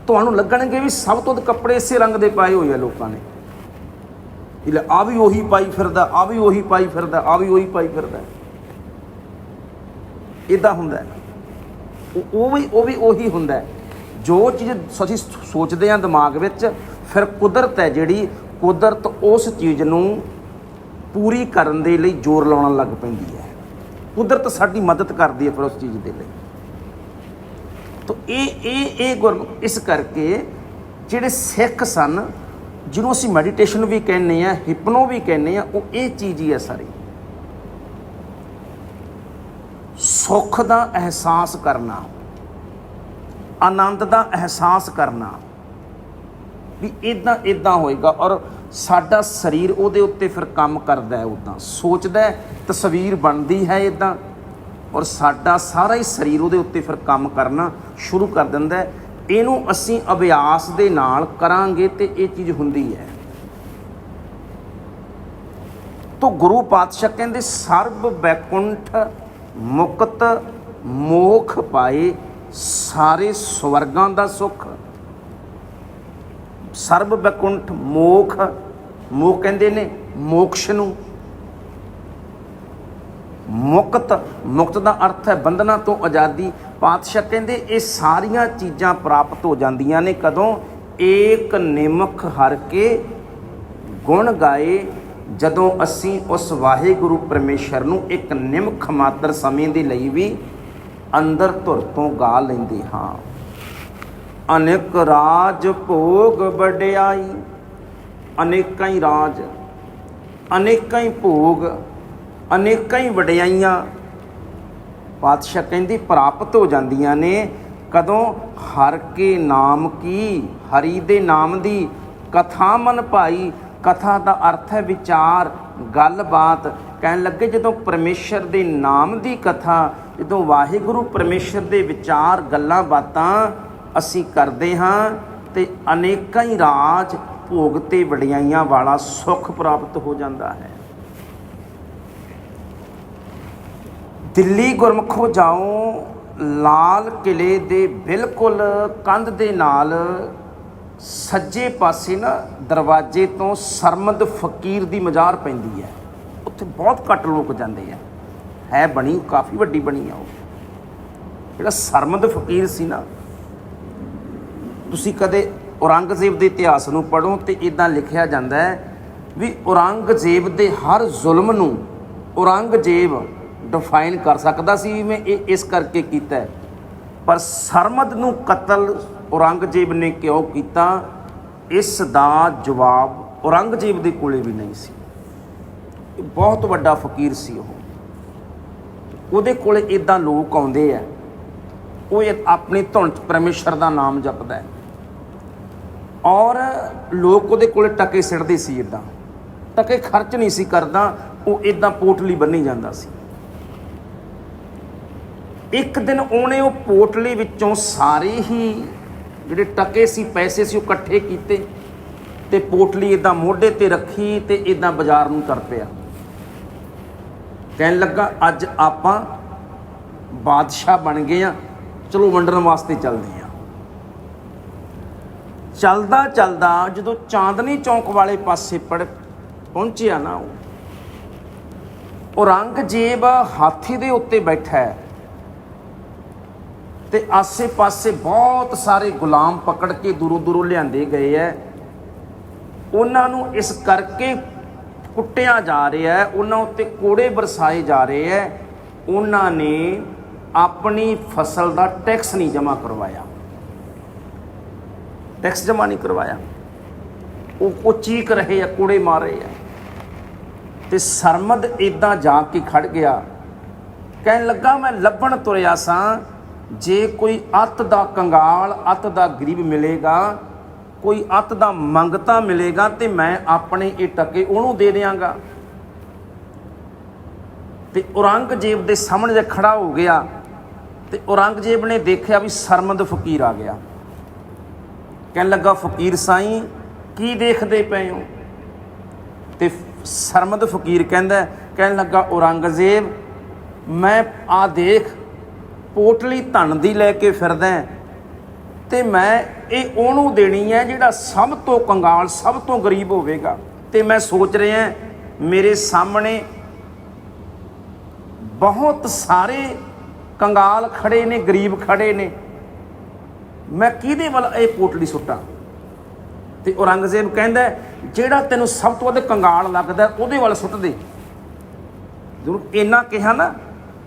ਤੁਹਾਨੂੰ ਲੱਗਣਗੇ ਵੀ ਸਭ ਤੋਂ ਕੱਪੜੇ ਇਸੇ ਰੰਗ ਦੇ ਪਾਏ ਹੋਏ ਆ ਲੋਕਾਂ ਨੇ। ਇਹ ਆ ਵੀ ਉਹੀ ਪਾਈ ਫਿਰਦਾ, ਆ ਵੀ ਉਹੀ ਪਾਈ ਫਿਰਦਾ, ਆ ਵੀ ਉਹੀ ਪਾਈ ਫਿਰਦਾ। ਇਦਾਂ ਹੁੰਦਾ ਉਹ ਵੀ ਉਹ ਵੀ ਉਹੀ ਹੁੰਦਾ ਜੋ ਚੀਜ਼ ਅਸੀਂ ਸੋਚਦੇ ਹਾਂ ਦਿਮਾਗ ਵਿੱਚ, ਫਿਰ ਕੁਦਰਤ ਹੈ ਜਿਹੜੀ, ਕੁਦਰਤ ਉਸ ਚੀਜ਼ ਨੂੰ ਪੂਰੀ ਕਰਨ ਦੇ ਲਈ ਜ਼ੋਰ ਲਾਉਣ ਲੱਗ ਪੈਂਦੀ ਹੈ। ਕੁਦਰਤ ਸਾਡੀ ਮਦਦ ਕਰਦੀ ਹੈ ਫਿਰ ਉਸ ਚੀਜ਼ ਦੇ ਲਈ। ਤੋ ਇਹ ਇਹ ਇਹ ਗੁਰਮੁਖ ਇਸ ਕਰਕੇ ਜਿਹੜੇ ਸਿੱਖ ਸਨ, ਜਿਹਨੂੰ ਅਸੀਂ ਮੈਡੀਟੇਸ਼ਨ ਵੀ ਕਹਿੰਦੇ ਆ ਹਿਪਨੋ ਵੀ ਕਹਿੰਦੇ ਆ ਉਹ ਇਹ ਚੀਜ਼ ਹੀ ਹੈ ਸਾਰੀ। ਸੁੱਖ ਦਾ ਅਹਿਸਾਸ ਕਰਨਾ, ਆਨੰਦ ਦਾ ਅਹਿਸਾਸ ਕਰਨਾ, ਵੀ ਇਦਾਂ ਇਦਾਂ ਹੋਏਗਾ ਔਰ ਸਾਡਾ ਸਰੀਰ ਉਹਦੇ ਉੱਤੇ ਫਿਰ ਕੰਮ ਕਰਦਾ ਹੈ ਉਦਾਂ ਸੋਚਦਾ ਤਸਵੀਰ ਬਣਦੀ ਹੈ ਇਦਾਂ ਔਰ ਸਾਡਾ ਸਾਰਾ ਹੀ ਸਰੀਰ ਉਹਦੇ ਉੱਤੇ ਫਿਰ ਕੰਮ ਕਰਨਾ ਸ਼ੁਰੂ ਕਰ ਦਿੰਦਾ ਹੈ। ਇਹਨੂੰ ਅਸੀਂ ਅਭਿਆਸ ਦੇ ਨਾਲ ਕਰਾਂਗੇ ਤੇ ਇਹ ਚੀਜ਼ ਹੁੰਦੀ ਹੈ। ਤੋ ਗੁਰੂ ਪਾਤਸ਼ਾਹ ਕਹਿੰਦੇ, ਸਰਬ ਬੈਕੁੰਠ ਮੁਕਤ ਮੋਖ ਪਾਏ ਸਾਰੇ ਸਵਰਗਾਂ ਦਾ ਸੁਖ। ਸਰਬ ਬੈਕੁੰਠ ਮੋਖ ਮੋਖ ਕਹਿੰਦੇ ਨੇ ਮੋਕਸ਼ ਨੂੰ। ਮੁਕਤ ਮੁਕਤ ਦਾ ਅਰਥ ਹੈ ਬੰਧਨਾਂ ਤੋਂ ਆਜ਼ਾਦੀ। ਪਾਤਸ਼ਾਹ ਕਹਿੰਦੇ ਇਹ ਸਾਰੀਆਂ ਚੀਜ਼ਾਂ ਪ੍ਰਾਪਤ ਹੋ ਜਾਂਦੀਆਂ ਨੇ ਕਦੋਂ? ਏਕ ਨਿਮਖ ਹਰ ਕੇ ਗੁਣ ਗਾਏ, ਜਦੋਂ ਅਸੀਂ ਉਸ ਵਾਹਿਗੁਰੂ ਪਰਮੇਸ਼ਰ ਨੂੰ ਇੱਕ ਨਿਮਖ ਮਾਤਰ ਸਮੇਂ ਦੇ ਲਈ ਵੀ ਅੰਦਰ ਧੁਰ ਤੋਂ ਗਾ ਲੈਂਦੇ ਹਾਂ। ਅਨੇਕ ਰਾਜ ਭੋਗ ਵਡਿਆਈ, ਅਨੇਕਾਂ ਹੀ ਰਾਜ, ਅਨੇਕਾਂ ਹੀ ਭੋਗ ਅਨੇਕਾਂ ਹੀ ਵਡਿਆਈਆਂ ਪਾਤਸ਼ਾਹ ਕਹਿੰਦੀ ਪ੍ਰਾਪਤ ਹੋ ਜਾਂਦੀਆਂ ਨੇ, ਕਦੋਂ ਹਰ ਕੇ ਨਾਮ ਕੀ, ਹਰੀ ਦੇ ਨਾਮ ਦੀ ਕਥਾ ਮਨ ਭਾਈ, ਕਥਾ ਦਾ ਅਰਥ ਹੈ ਵਿਚਾਰ, ਗੱਲਬਾਤ। ਕਹਿਣ ਲੱਗੇ ਜਦੋਂ ਪਰਮੇਸ਼ਰ ਦੇ ਨਾਮ ਦੀ ਕਥਾ, ਜਦੋਂ ਵਾਹਿਗੁਰੂ ਪਰਮੇਸ਼ਰ ਦੇ ਵਿਚਾਰ, ਗੱਲਾਂ, ਬਾਤਾਂ ਅਸੀਂ ਕਰਦੇ ਹਾਂ, ਤੇ ਅਨੇਕਾਂ ਹੀ ਰਾਜ ਭੋਗ ਤੇ ਵਡਿਆਈਆਂ ਵਾਲਾ ਸੁੱਖ ਪ੍ਰਾਪਤ ਹੋ ਜਾਂਦਾ ਹੈ। ਦਿੱਲੀ ਗੁਰਮਖੋ ਜਾਓ ਲਾਲ ਕਿਲੇ ਦੇ ਬਿਲਕੁਲ ਕੰਧ ਦੇ ਨਾਲ ਸੱਜੇ ਪਾਸੇ ਨਾ ਦਰਵਾਜ਼ੇ ਤੋਂ ਸਰਮਦ ਫਕੀਰ ਦੀ ਮਜ਼ਾਰ ਪੈਂਦੀ ਹੈ। ਉੱਥੇ ਬਹੁਤ ਘੱਟ ਲੋਕ ਜਾਂਦੇ ਆ। ਹੈ ਬਣੀ, ਕਾਫੀ ਵੱਡੀ ਬਣੀ ਆ ਉਹ। ਜਿਹੜਾ ਸਰਮਦ ਫਕੀਰ ਸੀ ਨਾ, ਤੁਸੀਂ ਕਦੇ ਔਰੰਗਜ਼ੇਬ ਦੇ ਇਤਿਹਾਸ ਨੂੰ ਪੜ੍ਹੋ ਤੇ ਇਦਾਂ ਲਿਖਿਆ ਜਾਂਦਾ ਹੈ ਵੀ ਔਰੰਗਜ਼ੇਬ ਦੇ ਹਰ ਜ਼ੁਲਮ ਨੂੰ ਔਰੰਗਜ਼ੇਬ ਡਿਫਾਈਨ ਕਰ ਸਕਦਾ ਸੀ ਵੀ ਮੈਂ ਇਹ ਇਸ ਕਰਕੇ ਕੀਤਾ ਹੈ। ਪਰ ਸਰਮਦ ਨੂੰ ਕਤਲ ਔਰੰਗਜ਼ੇਬ ਨੇ ਕਿਉਂ ਕੀਤਾ? ਇਸ ਦਾ ਜਵਾਬ ਔਰੰਗਜ਼ੇਬ ਦੇ ਕੋਲੇ ਵੀ ਨਹੀਂ ਸੀ। ਇਹ ਬਹੁਤ ਵੱਡਾ ਫਕੀਰ ਸੀ ਉਹ। ਉਹਦੇ ਕੋਲੇ ਇਦਾਂ ਲੋਕ ਆਉਂਦੇ ਆ। ਉਹ ਆਪਣੇ ਧੁਨ ਚ ਪਰਮੇਸ਼ਰ ਦਾ ਨਾਮ ਜਪਦਾ ਹੈ। ਔਰ ਲੋਕ ਉਹਦੇ ਕੋਲੇ ਟਕੇ ਸਿੱਟਦੇ ਸੀ ਇਦਾਂ ਟਕੇ ਖਰਚ ਨਹੀਂ ਸੀ ਕਰਦਾ, ਉਹ ਇਦਾਂ ਪੋਟਲੀ ਬੰਨੀ ਜਾਂਦਾ ਸੀ। ਇੱਕ ਦਿਨ ਉਹਨੇ ਉਹ ਪੋਟਲੀ ਵਿੱਚੋਂ ਸਾਰੇ ਹੀ ਜਿਹੜੇ ਟਕੇ ਸੀ, ਪੈਸੇ ਸੀ, ਉਹ ਇਕੱਠੇ ਕੀਤੇ ਤੇ ਪੋਟਲੀ ਇਦਾਂ ਮੋਢੇ ਤੇ ਰੱਖੀ ਤੇ ਇਦਾਂ ਬਾਜ਼ਾਰ ਨੂੰ ਤੁਰ ਪਿਆ। ਕਹਿਣ ਲੱਗਾ, ਅੱਜ ਆਪਾਂ ਬਾਦਸ਼ਾਹ ਬਣ ਗਏ ਆ ਚਲੋ ਵੰਡਣ ਵਾਸਤੇ ਚੱਲਦੇ ਆ ਚੱਲਦਾ ਚੱਲਦਾ ਜਦੋਂ ਚਾਂਦਨੀ ਚੌਂਕ ਵਾਲੇ ਪਾਸੇ ਪੜ, ਪਹੁੰਚਿਆ ਨਾ ਉਹ ਔਰੰਗਜ਼ੇਬ ਹਾਥੀ ਦੇ ਉੱਤੇ ਬੈਠਾ ਹੈ। ਤੇ ਆਸੇ-ਪਾਸੇ ਬਹੁਤ ਸਾਰੇ ਗੁਲਾਮ ਪਕੜ ਕੇ ਦੂਰੋਂ ਦੂਰੋਂ ਲਿਆਂਦੇ ਗਏ ਐ। ਉਹਨਾਂ ਨੂੰ ਇਸ ਕਰਕੇ ਕੁੱਟਿਆ ਜਾ ਰਿਹਾ ਹੈ ਉਹਨਾਂ ਉੱਤੇ ਕੋੜੇ ਬਰਸਾਏ ਜਾ ਰਹੇ ਐ। ਉਹਨਾਂ ਨੇ ਆਪਣੀ ਫਸਲ ਦਾ ਟੈਕਸ ਨਹੀਂ ਜਮ੍ਹਾਂ ਕਰਵਾਇਆ। ਟੈਕਸ ਜਮ੍ਹਾਂ ਨਹੀਂ ਕਰਵਾਇਆ। ਉਹ ਉਹ ਚੀਕ ਰਹੇ ਆ, ਕੋੜੇ ਮਾਰ ਰਹੇ ਆ। ਤੇ ਸਰਮਦ ਇਦਾਂ ਜਾ ਕੇ ਖੜ ਗਿਆ। ਕਹਿਣ ਲੱਗਾ, ਮੈਂ ਲੱਭਣ ਤੁਰਿਆ ਸਾਂ ਜੇ ਕੋਈ ਅੱਤ ਦਾ ਕੰਗਾਲ, ਅੱਤ ਦਾ ਗਰੀਬ ਮਿਲੇਗਾ, ਕੋਈ ਅੱਤ ਦਾ ਮੰਗਤਾ ਮਿਲੇਗਾ ਤੇ ਮੈਂ ਆਪਣੇ ਇਹ ਟਕੇ ਉਹਨੂੰ ਦੇ ਦਿਆਂਗਾ। ਤੇ ਔਰੰਗਜ਼ੇਬ ਦੇ ਸਾਹਮਣੇ ਜੇ ਖੜਾ ਹੋ ਗਿਆ, ਤੇ ਔਰੰਗਜ਼ੇਬ ਨੇ ਦੇਖਿਆ ਵੀ ਸਰਮਦ ਫਕੀਰ ਆ ਗਿਆ। ਕਹਿਣ ਲੱਗਾ, ਫਕੀਰ ਸਾਈਂ, ਕੀ ਦੇਖਦੇ ਪਏ ਹੋ? ਤੇ ਸਰਮਦ ਫਕੀਰ ਕਹਿੰਦਾ, ਕਹਿਣ ਲੱਗਾ, ਔਰੰਗਜ਼ੇਬ, ਮੈਂ ਆ ਦੇਖ ਪੋਟਲੀ ਧਨ ਦੀ ਲੈ ਕੇ ਫਿਰਦਾ ਹੈ। ਤੇ ਮੈਂ ਇਹ ਉਹਨੂੰ ਦੇਣੀ ਹੈ ਜਿਹੜਾ ਸਭ ਤੋਂ ਕੰਗਾਲ, ਸਭ ਤੋਂ ਗਰੀਬ ਹੋਵੇਗਾ। ਤੇ ਮੈਂ ਸੋਚ ਰਿਹਾ ਮੇਰੇ ਸਾਹਮਣੇ ਬਹੁਤ ਸਾਰੇ ਕੰਗਾਲ ਖੜੇ ਨੇ, ਗਰੀਬ ਖੜੇ ਨੇ। ਮੈਂ ਕਿਹਦੇ ਵੱਲ ਇਹ ਪੋਟਲੀ ਸੁੱਟਾਂ? ਤੇ ਔਰੰਗਜ਼ੇਬ ਕਹਿੰਦਾ ਜਿਹੜਾ ਤੈਨੂੰ ਸਭ ਤੋਂ ਵੱਧ ਕੰਗਾਲ ਲੱਗਦਾ ਉਹਦੇ ਵੱਲ ਸੁੱਟ ਦੇ। ਜਦੋਂ ਇੰਨਾ ਕਿਹਾ ਨਾ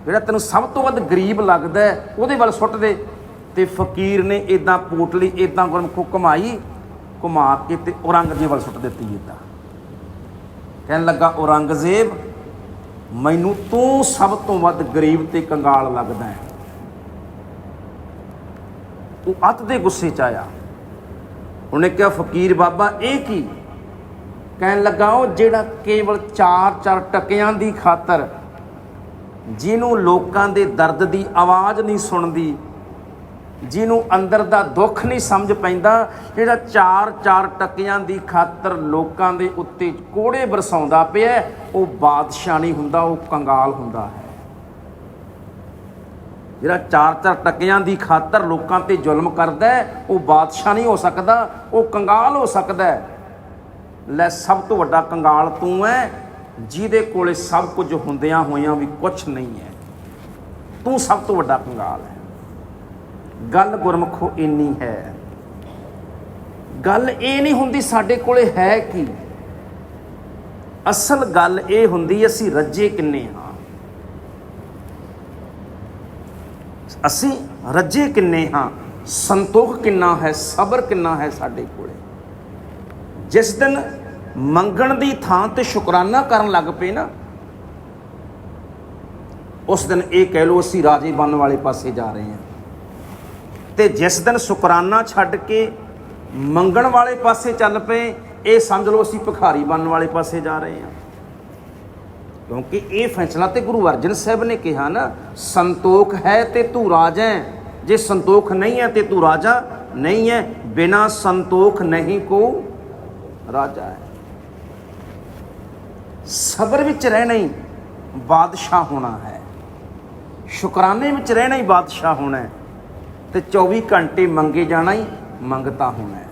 ਜਿਹੜਾ ਤੈਨੂੰ ਸਭ ਤੋਂ ਵੱਧ ਗਰੀਬ ਲੱਗਦਾ ਉਹਦੇ ਵੱਲ ਸੁੱਟ ਦੇ। ਤੇ ਫਕੀਰ ਨੇ ਇਦਾਂ ਪੋਟਲੀ ਇਦਾਂ ਗੁਰਮੁਖੋ ਘੁਮਾਈ, ਘੁਮਾ ਕੇ ਤੇ ਔਰੰਗਜ਼ੇਬ ਵੱਲ ਸੁੱਟ ਦਿੱਤੀ ਇਦਾਂ ਕਹਿਣ ਲੱਗਾ, ਔਰੰਗਜ਼ੇਬ, ਮੈਨੂੰ ਤੂੰ ਸਭ ਤੋਂ ਵੱਧ ਗਰੀਬ ਤੇ ਕੰਗਾਲ ਲੱਗਦਾ ਹੈ। ਉਹ ਅਤ ਦੇ ਗੁੱਸੇ ਚ ਆਇਆ। ਉਹਨੇ ਕਿਹਾ, ਫਕੀਰ ਬਾਬਾ, ਇਹ ਕੀ? ਕਹਿਣ ਲੱਗਾ, ਉਹ ਜਿਹੜਾ ਕੇਵਲ 4-4 ਟਕਿਆਂ ਦੀ ਖਾਤਰ ਜਿਹਨੂੰ ਲੋਕਾਂ ਦੇ ਦਰਦ ਦੀ ਆਵਾਜ਼ ਨਹੀਂ ਸੁਣਦੀ, ਜਿਹਨੂੰ ਅੰਦਰ ਦਾ ਦੁੱਖ ਨਹੀਂ ਸਮਝ ਪੈਂਦਾ, ਜਿਹੜਾ ਚਾਰ ਚਾਰ ਟੱਕਿਆਂ ਦੀ ਖਾਤਰ ਲੋਕਾਂ ਦੇ ਉੱਤੇ ਕੋੜੇ ਬਰਸਾਉਂਦਾ ਪਿਆ ਉਹ ਬਾਦਸ਼ਾਹ ਨਹੀਂ ਹੁੰਦਾ, ਉਹ ਕੰਗਾਲ ਹੁੰਦਾ ਹੈ। ਜਿਹੜਾ ਚਾਰ ਚਾਰ ਟੱਕਿਆਂ ਦੀ ਖਾਤਰ ਲੋਕਾਂ ਤੇ ਜ਼ੁਲਮ ਕਰਦਾ ਉਹ ਬਾਦਸ਼ਾਹ ਨਹੀਂ ਹੋ ਸਕਦਾ, ਉਹ ਕੰਗਾਲ ਹੋ ਸਕਦਾ ਲੈ, ਸਭ ਤੋਂ ਵੱਡਾ ਕੰਗਾਲ ਤੂੰ ਹੈ ਜਿਹਦੇ ਕੋਲੇ ਸਭ ਕੁਝ ਹੁੰਦਿਆਂ ਹੋਇਆਂ ਵੀ ਕੁਝ ਨਹੀਂ ਹੈ। ਤੂੰ ਸਭ ਤੋਂ ਵੱਡਾ ਕੰਗਾਲ ਹੈ। ਗੱਲ ਗੁਰਮੁਖੋ ਇੰਨੀ ਹੈ। ਗੱਲ ਇਹ ਨਹੀਂ ਹੁੰਦੀ ਸਾਡੇ ਕੋਲੇ ਹੈ ਕੀ। ਅਸਲ ਗੱਲ ਇਹ ਹੁੰਦੀ ਅਸੀਂ ਰੱਜੇ ਕਿੰਨੇ ਹਾਂ। ਅਸੀਂ ਰੱਜੇ ਕਿੰਨੇ ਹਾਂ। ਸੰਤੋਖ ਕਿੰਨਾ ਹੈ, ਸਬਰ ਕਿੰਨਾ ਹੈ ਸਾਡੇ ਕੋਲੇ। ਜਿਸ ਦਿਨ ਮੰਗਣ ਦੀ ਥਾਂ ਤੇ ਸ਼ੁਕਰਾਨਾ ਕਰਨ ਲੱਗ ਪਏ ਨਾ, ਉਸ ਦਿਨ ਇਹ ਕਹਿ ਲਓ ਅਸੀਂ ਰਾਜੇ ਬਣਨ ਵਾਲੇ ਪਾਸੇ ਜਾ ਰਹੇ ਹਾਂ। ਤੇ ਜਿਸ ਦਿਨ ਸ਼ੁਕਰਾਨਾ ਛੱਡ ਕੇ ਮੰਗਣ ਵਾਲੇ ਪਾਸੇ ਚੱਲ ਪਏ, ਇਹ ਸਮਝ ਲਓ ਅਸੀਂ ਭਿਖਾਰੀ ਬਣਨ ਵਾਲੇ ਪਾਸੇ ਜਾ ਰਹੇ ਹਾਂ। ਕਿਉਂਕਿ ਇਹ ਫੈਸਲਾ ਤੇ ਗੁਰੂ ਅਰਜਨ ਸਾਹਿਬ ਨੇ ਕਿਹਾ ਨਾ, ਸੰਤੋਖ ਹੈ ਤੇ ਤੂੰ ਰਾਜਾ ਹੈ। ਜੇ ਸੰਤੋਖ ਨਹੀਂ ਹੈ ਤੇ ਤੂੰ ਰਾਜਾ ਨਹੀਂ ਹੈ। ਬਿਨਾ ਸੰਤੋਖ ਨਹੀਂ ਕੋ ਰਾਜਾ ਹੈ। ਸਬਰ ਵਿੱਚ ਰਹਿਣਾ ਹੀ ਬਾਦਸ਼ਾਹ ਹੋਣਾ ਹੈ। ਸ਼ੁਕਰਾਨੇ ਵਿੱਚ ਰਹਿਣਾ ਹੀ ਬਾਦਸ਼ਾਹ ਹੋਣਾ ਹੈ ਤੇ 24 ਘੰਟੇ ਮੰਗੇ ਜਾਣਾ ਹੀ ਮੰਗਤਾ ਹੋਣਾ ਹੈ।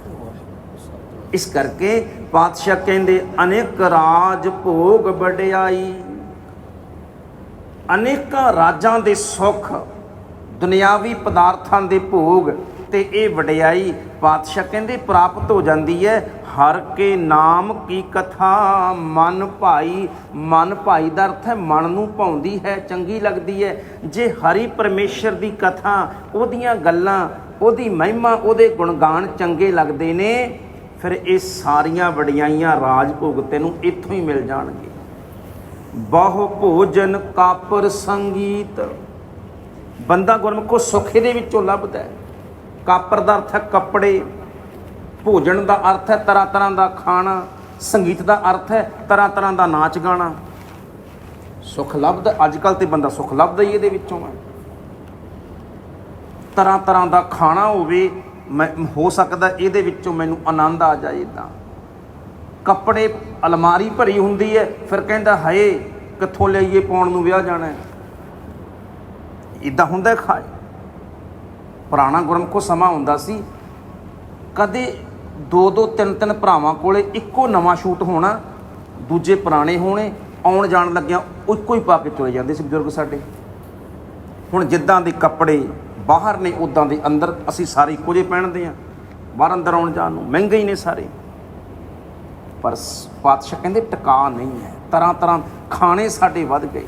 ਇਸ ਕਰਕੇ ਪਾਤਸ਼ਾਹ ਕਹਿੰਦੇ, ਅਨੇਕ ਰਾਜ ਭੋਗ ਵਡਿਆਈ, ਅਨੇਕਾਂ ਰਾਜਾਂ ਦੇ ਸੁੱਖ, ਦੁਨਿਆਵੀ ਪਦਾਰਥਾਂ ਦੇ ਭੋਗ ਤੇ ਇਹ ਵਡਿਆਈ ਪਾਤਸ਼ਾਹ ਕਹਿੰਦੇ, ਪ੍ਰਾਪਤ ਹੋ ਜਾਂਦੀ ਹੈ ਹਰ ਕੇ ਨਾਮ ਕੀ ਕਥਾ, ਮਨ ਭਾਈ ਮਨ ਭਾਈ ਦਾ ਅਰਥ ਹੈ ਮਨ ਨੂੰ ਭਾਉਂਦੀ ਹੈ, ਚੰਗੀ ਲੱਗਦੀ ਹੈ। ਜੇ ਹਰੀ ਪਰਮੇਸ਼ਰ ਦੀ ਕਥਾ, ਉਹਦੀਆਂ ਗੱਲਾਂ, ਉਹਦੀ ਮਹਿਮਾ, ਉਹਦੇ ਗੁਣਗਾਨ ਚੰਗੇ ਲੱਗਦੇ ਨੇ, ਫਿਰ ਇਹ ਸਾਰੀਆਂ ਵਡਿਆਈਆਂ ਰਾਜ ਭੋਗ ਨੂੰ ਇੱਥੋਂ ਹੀ ਮਿਲ ਜਾਣਗੇ। ਬਹੁ ਭੋਜਨ ਕਾਪਰ ਸੰਗੀਤ। ਬੰਦਾ ਗੁਰਮੁਖੋ ਸੁੱਖ ਦੇ ਵਿੱਚੋਂ ਲੱਭਦਾ ਹੈ। ਕਾਪਰ ਦਾ ਅਰਥ ਹੈ ਕੱਪੜੇ। ਭੋਜਨ ਦਾ ਅਰਥ ਹੈ ਤਰ੍ਹਾਂ ਤਰ੍ਹਾਂ ਦਾ ਖਾਣਾ, ਸੰਗੀਤ ਦਾ ਅਰਥ ਹੈ ਤਰ੍ਹਾਂ ਤਰ੍ਹਾਂ ਦਾ ਨਾਚ ਗਾਣਾ। ਸੁੱਖ ਲੱਭਦਾ ਅੱਜ ਕੱਲ ਤੇ ਬੰਦਾ ਸੁੱਖ ਲੱਭਦਾ ਹੀ ਇਹਦੇ ਵਿੱਚੋਂ ਹੈ ਤਰ੍ਹਾਂ ਤਰ੍ਹਾਂ ਦਾ ਖਾਣਾ ਹੋਵੇ, ਮੈਂ, ਹੋ ਸਕਦਾ ਇਹਦੇ ਵਿੱਚੋਂ ਮੈਨੂੰ ਆਨੰਦ ਆ ਜਾਏ ਇਦਾਂ ਕੱਪੜੇ, ਅਲਮਾਰੀ ਭਰੀ ਹੁੰਦੀ ਹੈ, ਫਿਰ ਕਹਿੰਦਾ, ਹਏ, ਕਿੱਥੋਂ ਲਈਏ, ਪਾਉਣ ਨੂੰ ਵਿਆਹ ਜਾਣਾ ਹੈ? ਇਦਾਂ ਹੁੰਦਾ ਖਾਏ। ਪੁਰਾਣਾ ਗੁਰਮੁਖੋ ਸਮਾਂ ਹੁੰਦਾ ਸੀ। ਕਦੇ ਦੋ ਦੋ ਤਿੰਨ ਤਿੰਨ ਭਰਾਵਾਂ ਕੋਲੇ ਇੱਕੋ ਨਵਾਂ ਸ਼ੂਟ ਹੋਣਾ, ਦੂਜੇ ਪੁਰਾਣੇ ਹੋਣੇ, ਆਉਣ ਜਾਣ ਲੱਗਿਆ ਇੱਕੋ ਹੀ ਪਾ ਕੇ ਚਲੇ ਜਾਂਦੇ ਸੀ ਬਜ਼ੁਰਗ ਸਾਡੇ। ਹੁਣ ਜਿੱਦਾਂ ਦੇ ਕੱਪੜੇ ਬਾਹਰ ਨੇ ਉਦਾਂ ਦੇ ਅੰਦਰ ਅਸੀਂ ਸਾਰੇ ਇੱਕੋ ਜਿਹੇ ਪਹਿਨਦੇ ਆ ਬਾਹਰ ਅੰਦਰ ਆਉਣ ਜਾਣ ਨੂੰ ਮਹਿੰਗੇ ਹੀ ਨੇ ਸਾਰੇ। ਪਰ ਸ- ਪਾਤਸ਼ਾਹ ਕਹਿੰਦੇ ਟਿਕਾ ਨਹੀਂ ਹੈ। ਤਰ੍ਹਾਂ ਤਰ੍ਹਾਂ ਖਾਣੇ ਸਾਡੇ ਵੱਧ ਗਏ।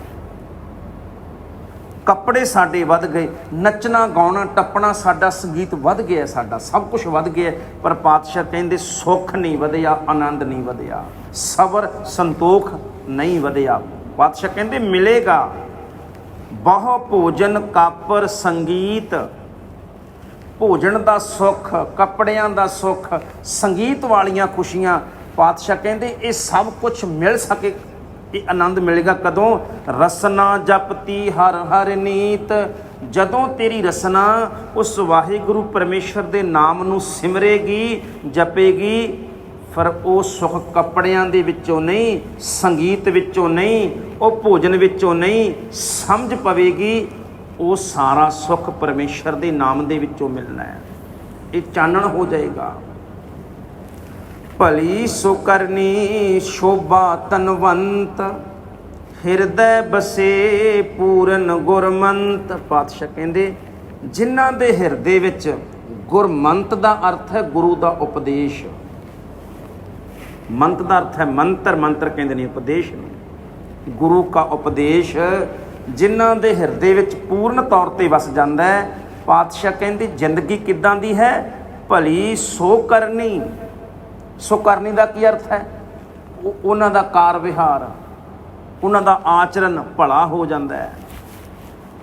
ਕੱਪੜੇ ਸਾਡੇ ਵੱਧ ਗਏ, ਨੱਚਣਾ, ਗਾਉਣਾ, ਟੱਪਣਾ, ਸਾਡਾ ਸੰਗੀਤ ਵੱਧ ਗਿਆ, ਸਾਡਾ ਸਭ ਕੁਝ ਵੱਧ ਗਿਆ। ਪਰ ਪਾਤਸ਼ਾਹ ਕਹਿੰਦੇ, ਸੁੱਖ ਨਹੀਂ ਵਧਿਆ, ਆਨੰਦ ਨਹੀਂ ਵਧਿਆ, ਸਬਰ, ਸੰਤੋਖ ਨਹੀਂ ਵਧਿਆ। ਪਾਤਸ਼ਾਹ ਕਹਿੰਦੇ, ਮਿਲੇਗਾ। ਬਹੁ ਭੋਜਨ ਕਾਪਰ ਸੰਗੀਤ, ਭੋਜਨ ਦਾ ਸੁੱਖ, ਕੱਪੜਿਆਂ ਦਾ ਸੁੱਖ, ਸੰਗੀਤ ਵਾਲੀਆਂ ਖੁਸ਼ੀਆਂ। ਪਾਤਸ਼ਾਹ ਕਹਿੰਦੇ, ਇਹ ਸਭ ਕੁਝ ਮਿਲ ਸਕੇ ਇਹ ਆਨੰਦ ਮਿਲੇਗਾ ਕਦੋਂ? ਰਸਨਾ ਜਪਤੀ ਹਰ ਹਰ ਨੀਤ। ਜਦੋਂ ਤੇਰੀ ਰਸਨਾ ਉਸ ਵਾਹਿਗੁਰੂ ਪਰਮੇਸ਼ਰ ਦੇ ਨਾਮ ਨੂੰ ਸਿਮਰੇਗੀ, ਜਪੇਗੀ ਪਰ ਉਹ ਸੁਖ ਕੱਪੜਿਆਂ ਦੇ ਵਿੱਚੋਂ ਨਹੀਂ, ਸੰਗੀਤ ਵਿੱਚੋਂ ਨਹੀਂ, ਉਹ ਭੋਜਨ ਵਿੱਚੋਂ ਨਹੀਂ ਸਮਝ ਪਵੇਗੀ, ਉਹ ਸਾਰਾ ਸੁਖ ਪਰਮੇਸ਼ਰ ਦੇ ਨਾਮ ਦੇ ਵਿੱਚੋਂ ਮਿਲਣਾ ਹੈ। ਇਹ ਚਾਨਣ ਹੋ ਜਾਏਗਾ। ਭਲੀ ਸੋ ਸ਼ੋਭਾ ਤਨਵੰਤ। ਹਿਰਦੈ ਬਸੇ ਪੂਰਨ ਗੁਰਮੰਤ। ਪਾਤਸ਼ਾਹ ਕਹਿੰਦੇ, ਜਿਨ੍ਹਾਂ ਦੇ ਹਿਰਦੇ ਵਿੱਚ ਗੁਰਮੰਤ ਦਾ ਅਰਥ ਹੈ ਗੁਰੂ ਦਾ ਉਪਦੇਸ਼। ਮੰਤ ਦਾ ਅਰਥ ਹੈ ਮੰਤਰ ਮੰਤਰ ਕਹਿੰਦੇ ਨੇ ਉਪਦੇਸ਼ ਨੂੰ। ਗੁਰੂ ਦਾ ਉਪਦੇਸ਼ ਜਿਨ੍ਹਾਂ ਦੇ ਹਿਰਦੇ ਵਿੱਚ ਪੂਰਨ ਤੌਰ ਤੇ ਵਸ ਜਾਂਦਾ ਹੈ। ਪਾਤਸ਼ਾਹ ਕਹਿੰਦੇ, ਜ਼ਿੰਦਗੀ ਕਿੱਦਾਂ ਦੀ ਹੈ? ਭਲੀ ਸੋ ਕਰਨੀ। ਸੋ ਕਰਨੀ ਦਾ ਕੀ ਅਰਥ ਹੈ? ਉਹ ਉਹਨਾਂ ਦਾ ਕਾਰ ਵਿਹਾਰ, ਉਹਨਾਂ ਦਾ ਆਚਰਨ ਭਲਾ ਹੋ ਜਾਂਦਾ ਹੈ।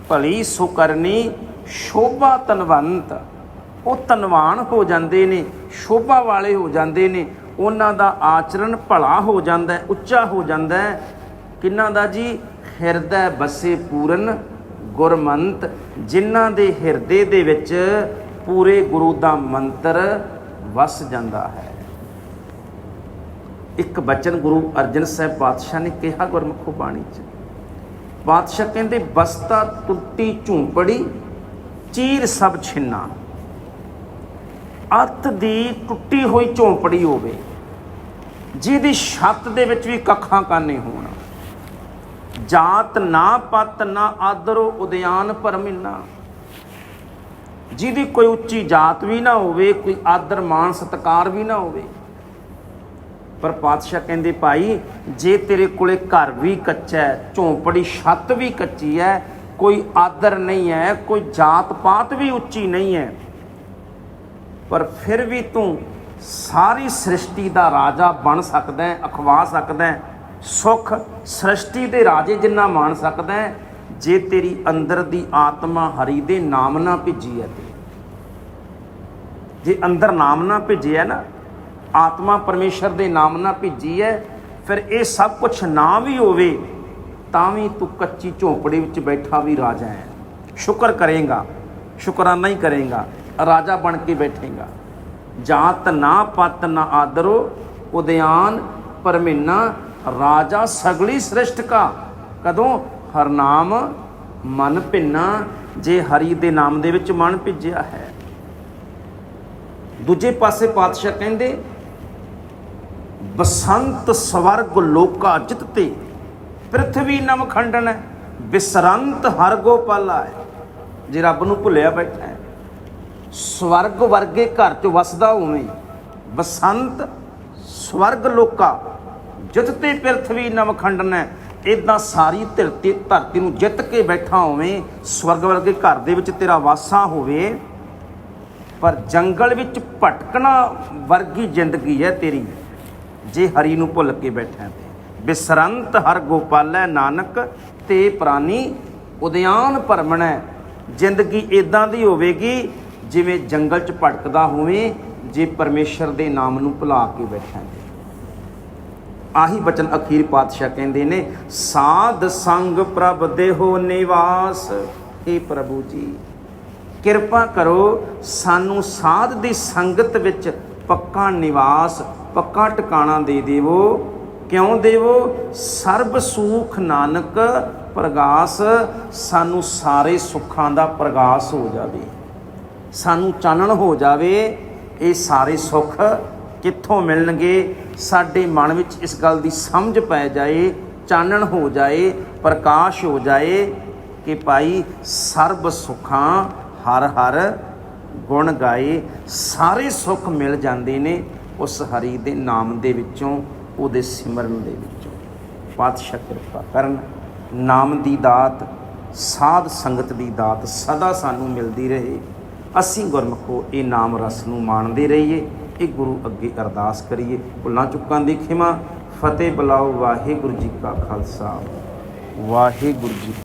ਭਲੀ ਸੋ ਕਰਨੀ, ਸ਼ੋਭਾ ਤਨਵੰਤ। ਉਹ ਤਨਵਾਨ ਹੋ ਜਾਂਦੇ ਨੇ, ਸ਼ੋਭਾ ਵਾਲੇ ਹੋ ਜਾਂਦੇ ਨੇ। ਉਹਨਾਂ ਦਾ ਆਚਰਨ ਭਲਾ ਹੋ ਜਾਂਦਾ ਉੱਚਾ ਹੋ ਜਾਂਦਾ ਹੈ। ਦਾ ਜੀ? ਹਿਰਦੈ ਬਸੇ ਪੂਰਨ, ਗੁਰਮੰਤ। ਜਿਨ੍ਹਾਂ ਦੇ ਹਿਰਦੇ ਦੇ ਵਿੱਚ ਪੂਰੇ ਗੁਰੂ ਦਾ ਮੰਤਰ ਵਸ ਜਾਂਦਾ ਹੈ। ਇੱਕ ਬਚਨ ਗੁਰੂ ਅਰਜਨ ਸਾਹਿਬ ਪਾਤਸ਼ਾਹ ਨੇ ਕਿਹਾ ਗੁਰਮੁਖੋ ਬਾਣੀ ਚ। ਪਾਤਸ਼ਾਹ ਕਹਿੰਦੇ, ਬਸਤਾ ਟੁੱਟੀ ਝੂੰਪੜੀ, ਚੀਰ ਸਭ ਛਿੰਨਾ। ਅੱਤ ਦੀ ਟੁੱਟੀ ਹੋਈ ਝੌਂਪੜੀ ਹੋਵੇ, ਜਿਹਦੀ ਛੱਤ ਦੇ ਵਿੱਚ ਵੀ ਕੱਖਾਂ ਕਾਨੇ ਹੋਣ। ਜਾਤ ਨਾ ਪਤ ਨਾ ਆਦਰੋ ਉਦਿਆਨ ਪਰਮਿਨਾ। ਜਿਹਦੀ ਕੋਈ ਉੱਚੀ ਜਾਤ ਵੀ ਨਾ ਹੋਵੇ, ਕੋਈ ਆਦਰ ਮਾਨ ਸਤਕਾਰ ਵੀ ਨਾ ਹੋਵੇ ਪਰ ਪਾਤਸ਼ਾਹ ਕਹਿੰਦੇ, ਭਾਈ, ਜੇ ਤੇਰੇ ਕੋਲੇ ਘਰ ਵੀ ਕੱਚਾ ਹੈ, ਝੌਂਪੜੀ ਛੱਤ ਵੀ ਕੱਚੀ ਹੈ, ਕੋਈ ਆਦਰ ਨਹੀਂ ਹੈ, ਕੋਈ ਜਾਤ ਪਾਤ ਵੀ ਉੱਚੀ ਨਹੀਂ ਹੈ, ਪਰ ਫਿਰ ਵੀ ਤੂੰ ਸਾਰੀ ਸ੍ਰਿਸ਼ਟੀ ਦਾ ਰਾਜਾ ਬਣ ਸਕਦਾ ਹੈ, ਅਖਵਾ ਸਕਦਾ ਹੈ, ਸੁਖ ਸ੍ਰਿਸ਼ਟੀ ਦੇ ਰਾਜੇ ਜਿੰਨਾ ਮਾਣ ਸਕਦਾ ਹੈ, ਜੇ ਤੇਰੀ ਅੰਦਰ ਦੀ ਆਤਮਾ ਹਰੀ ਦੇ ਨਾਮ ਨਾਲ ਭਿੱਜੀ ਹੈ ਤੇ ਜੇ ਅੰਦਰ ਨਾਮ ਨਾਲ ਭਿੱਜਿਆ ਨਾ ਆਤਮਾ ਪਰਮੇਸ਼ਰ ਦੇ ਨਾਮ ਨਾਲ ਭਿੱਜੀ ਹੈ, ਫਿਰ ਇਹ ਸਭ ਕੁਝ ਨਾ ਵੀ ਹੋਵੇ, ਤਾਂ ਵੀ ਤੂੰ ਕੱਚੀ ਝੋਪੜੀ ਵਿੱਚ ਬੈਠਾ ਵੀ ਰਾਜਾ ਹੈ। ਸ਼ੁਕਰ ਕਰੇਗਾ, ਸ਼ੁਕਰਾਨਾ ਹੀ ਕਰੇਗਾ, ਰਾਜਾ ਬਣ ਕੇ ਬੈਠੇਗਾ। ਜਾਤ ਨਾ ਪਤ ਨਾ ਆਦਰੋ, ਉਦਿਆਨ ਪਰਮਿਨਾ, ਰਾਜਾ ਸਗਲੀ ਸ੍ਰਿਸ਼ਟ ਕਾ। ਕਦੋਂ? ਹਰਨਾਮ ਮਨ ਭਿੰਨਾ, ਜੇ ਹਰੀ ਦੇ ਨਾਮ ਦੇ ਵਿੱਚ ਮਨ ਭਿੱਜਿਆ ਹੈ। ਦੂਜੇ ਪਾਸੇ ਪਾਤਸ਼ਾਹ ਕਹਿੰਦੇ ਬਸੰਤ ਸਵਰਗ ਲੋਕਾ ਜਿਤਤੇ ਪ੍ਰithvi ਨਮ ਖੰਡਨ ਹੈ ਬਿਸਰੰਤ ਹਰ ਗੋਪਾਲਾ ਹੈ ਜੇ ਰੱਬ ਨੂੰ ਭੁੱਲਿਆ ਬੈਠਾ ਹੈ, ਸਵਰਗ ਵਰਗੇ ਘਰ ਚ ਵਸਦਾ ਹੋਵੇਂ ਬਸੰਤ ਸਵਰਗ ਲੋਕਾ ਜਿਤਤੇ ਪ੍ਰithvi ਨਮ ਖੰਡਨ ਹੈ ਇਦਾਂ ਸਾਰੀ ਧਰਤੀ ਧਰਤੀ ਨੂੰ ਜਿੱਤ ਕੇ ਬੈਠਾ ਹੋਵੇਂ ਸਵਰਗ ਵਰਗੇ ਘਰ ਦੇ ਵਿੱਚ ਤੇਰਾ ਵਾਸਾ ਹੋਵੇ, ਪਰ ਜੰਗਲ ਵਿੱਚ ਭਟਕਣਾ ਵਰਗੀ ਜ਼ਿੰਦਗੀ ਹੈ ਤੇਰੀ। ਜੇ ਹਰੀ ਨੂੰ ਭੁੱਲ ਕੇ ਬੈਠਾ ਤੇ। ਬਿਸਰੰਤ ਹਰ ਗੋਪਾਲੈ ਨਾਨਕ, ਤੇ ਪ੍ਰਾਨੀ ਉਦਿਆਨ ਭਰਮਣੈ। ਜ਼ਿੰਦਗੀ ਇਦਾਂ ਦੀ ਹੋਵੇਗੀ ਜਿਵੇਂ ਜੰਗਲ 'ਚ ਭਟਕਦਾ ਹੋਵੇ, ਜੇ ਪਰਮੇਸ਼ਰ ਦੇ ਨਾਮ ਨੂੰ ਭੁਲਾ ਕੇ ਬੈਠਾ ਤੇ। ਆਹੀ ਬਚਨ ਅਖੀਰ ਪਾਤਸ਼ਾਹ ਕਹਿੰਦੇ ਨੇ, ਸਾਧ ਸੰਗ ਪ੍ਰਭ ਦੇਹੋ ਨਿਵਾਸ हे ਪ੍ਰਭੂ ਜੀ। ਕਿਰਪਾ ਕਰੋ, ਸਾਨੂੰ ਸਾਧ ਦੀ ਸੰਗਤ ਵਿੱਚ ਪੱਕਾ ਨਿਵਾਸ ਪੱਕਾ ਟਿਕਾਣਾ ਦੇ ਦੇਵੋ। ਕਿਉਂ ਦੇਵੋ? ਸਰਬ ਸੁਖ ਨਾਨਕ ਪ੍ਰਗਾਸ, ਸਾਨੂੰ ਸਾਰੇ ਸੁੱਖਾਂ ਦਾ ਪ੍ਰਗਾਸ ਹੋ ਜਾਵੇ। ਸਾਨੂੰ ਚਾਨਣ ਹੋ ਜਾਵੇ, ਇਹ ਸਾਰੇ ਸੁੱਖ ਕਿੱਥੋਂ ਮਿਲਣਗੇ? ਸਾਡੇ ਮਨ ਵਿੱਚ ਇਸ ਗੱਲ ਦੀ ਸਮਝ ਪੈ ਜਾਏ, ਚਾਨਣ ਹੋ ਜਾਏ, ਪ੍ਰਕਾਸ਼ ਹੋ ਜਾਏ ਕਿ ਭਾਈ ਸਰਬ ਸੁਖਾਂ ਹਰ ਹਰ ਗੁਣ ਗਾਏ। ਸਾਰੇ ਸੁੱਖ ਮਿਲ ਜਾਂਦੇ ਨੇ। ਉਸ ਹਰੀ ਦੇ ਨਾਮ ਦੇ ਵਿੱਚੋਂ, ਉਹਦੇ ਸਿਮਰਨ ਦੇ ਵਿੱਚੋਂ। ਪਾਤਸ਼ਾਹ ਕਿਰਪਾ ਕਰਨ, ਨਾਮ ਦੀ ਦਾਤ, ਸਾਧ ਸੰਗਤ ਦੀ ਦਾਤ ਸਦਾ ਸਾਨੂੰ ਮਿਲਦੀ ਰਹੇ। ਅਸੀਂ ਗੁਰਮਖੋ ਇਹ ਨਾਮ ਰਸ ਨੂੰ ਮਾਣਦੇ ਰਹੀਏ, ਇਹ ਗੁਰੂ ਅੱਗੇ ਅਰਦਾਸ ਕਰੀਏ। ਭੁੱਲਾਂ ਚੁੱਕਾਂ ਦੀ ਖਿਮਾ, ਫਤਿਹ ਬੁਲਾਓ ਵਾਹਿਗੁਰੂ ਜੀ ਕਾ ਖਾਲਸਾ। ਵਾਹਿਗੁਰੂ ਜੀ